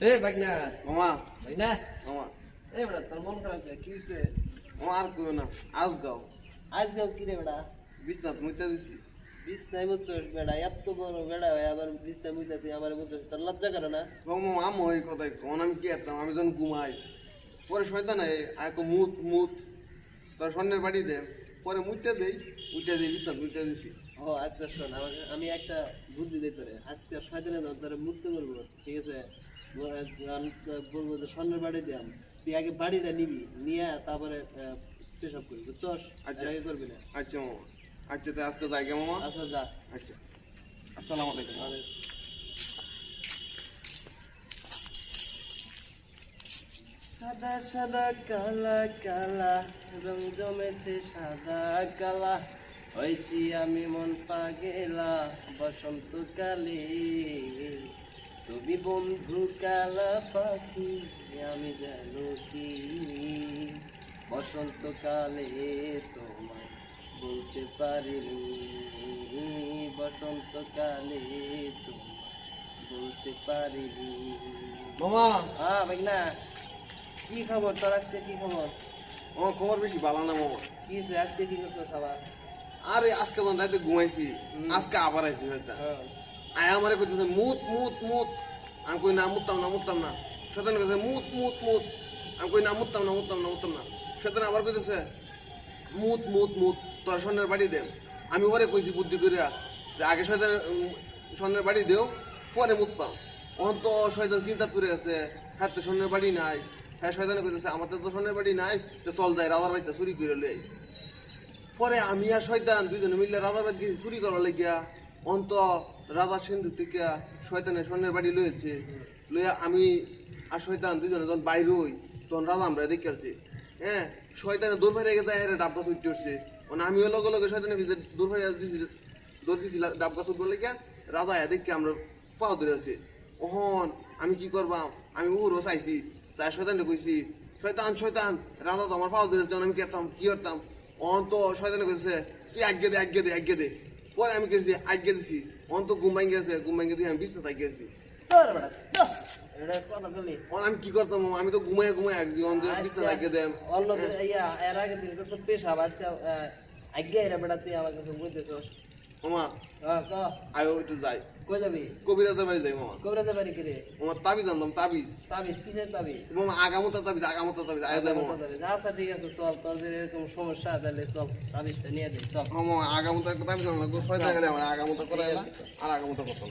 এ বাগনা মামা মামা এ বেটা তোর মন খারাপ আছে কি হইছে মামা আর কইও না আজ গাও আজ দেও কি রে বেটা বিছনাথ মুইতা দিছি বিছনায় মুচ্ছস বেটা এত বড় বেটা হয়ে আবার বিছনায় মুইতা তুই আমার মুচ্ছস তোর লজ্জা করে না মামা আমো এই কথাই কোন আমি কি আসতাম আমি যখন ঘুমাই পরে শয়তান আয় মুত মুত তোর স্বর্ণের বাড়ি দে পরে মুইটা দেই উইটা দিই দিছি ও আচ্ছা শোন আমি একটা বুদ্ধি দিই তোরে আজকে শয়তানে দাও তোরে মুক্তি বলব ঠিক আছে আমি বলব যে স্বর্ণের বাড়ি দিয়াম তুই আগে বাড়িটা নিবি নিয়ে তারপরে পেশাব করবি বুঝছস? আচ্ছা। করবি না। আচ্ছা মামা। আচ্ছা তাই আজকে যাই মামা? আচ্ছা যা। আচ্ছা। আসসালামু আলাইকুম। সাদা সাদা কালা কালা রং জমেছে সাদা কালা। হয়েছি আমি মন পাগেলা বসন্তকালে। তুমি বন্ধু কালা পাখি আমি জানো কি? বসন্তকালে তোমায় বলতে পারিনি। বসন্তকালে তোমায় বলতে পারিনি। মামা! হ্যাঁ ভাই না কি খবর? তোর আজকে কি খবর? আমার খবর বেশি ভালো না মামা। কি আজকে কি করছ খাবার? আরে আজকে রাতে ঘুমাইছি। আজকে আবার আইছি হ্যাঁ। আয় আমারে কইতেছে মুত মুত মুত। আমি কই না, মুততাম না মুততাম না। শয়তান কইছে মুত মুত মুত। আমি কই না, মুততাম না না, মুততাম আবার কইতেছে, মুত মুত মুত, তোর স্বর্ণের বাড়ি দে। আমি ওরে কইছি বুদ্ধি করিয়া যে আগে শয়তান স্বর্ণের বাড়ি দেও, পরে মুত পাম অন তো শয়তান চিন্তা করে আছে হ্যাঁ তো স্বর্ণের বাড়ি নাই। হ্যাঁ শয়তানে কইতেছে, আমার তো স্বর্ণের বাড়ি নাই, তো চল যায় রাজার বাড়িতে চুরি করে লই পরে আমি আর শয়তান দুইজনে মিললে রাজার বাড়ি চুরি করার লাগিয়া অন্ত রাজা সিন্ধু থেকে শয়তানের স্বর্ণের বাড়ি লয়েছে লইয়া আমি আর শয়তান দুজনে যখন বাইরে হই, তখন রাজা আমরা দেখে আছি হ্যাঁ শয়তানে দূর ফেরে গেছে, এর ডাব গাছ উঠতে উঠছে। মানে আমিও লগে লগে শয়তানের ভিতরে দৌড় ফেরে দিছি, দৌড় ডাব গাছ উঠবার লাগিয়া, রাজা এ দেখে আমরা পাও ধরে আছে। ওহন আমি কি করবাম? আমি উড়ো চাইছি চাই শয়তানকে কইছি, শয়তান শয়তান, রাজা তো আমার পাও ধরেছে আমি কি করতাম কি করতাম? অন তো শয়তানে কইছে, তুই আজ্ঞে দে আজ্ঞে দে আজ্ঞে দে। পরে আমি গেছি আজ গেছি। অন তো ঘুম ভাঙ্গে গেছে ঘুম গেছি আমি বিছনা থাকি গেছি। আমি কি করতাম আমি তো ঘুমাই ঘুমাই আসছি অন যে বিছনা দেম অন্য এর আগে দিন আজকে আহ, আজ্ঞা এরা বেড়াতে তুই আমার কাছে বুঝতেছস মামা ক? আয়ো একটু যাই। কই যাবি? কবিতাতে বাড়ি যাই মামা কবরাতে বাড়ি কিরে? মামা তাবিজ আনতাম তাবিজ। তাবিজ কিসের তাবিজ? মামা আগামতা তাবিজ আগামতা তাবিজ আয় যাই মামা আচ্ছা ঠিক আছে চল তোর যে এরকম সমস্যা তাহলে চল তাবিজটা নিয়ে দে চল। মামা আগামতা তাবিজ আনলাম শয়তান গেলে আমার আগামতা করে আর আগামতা করতাম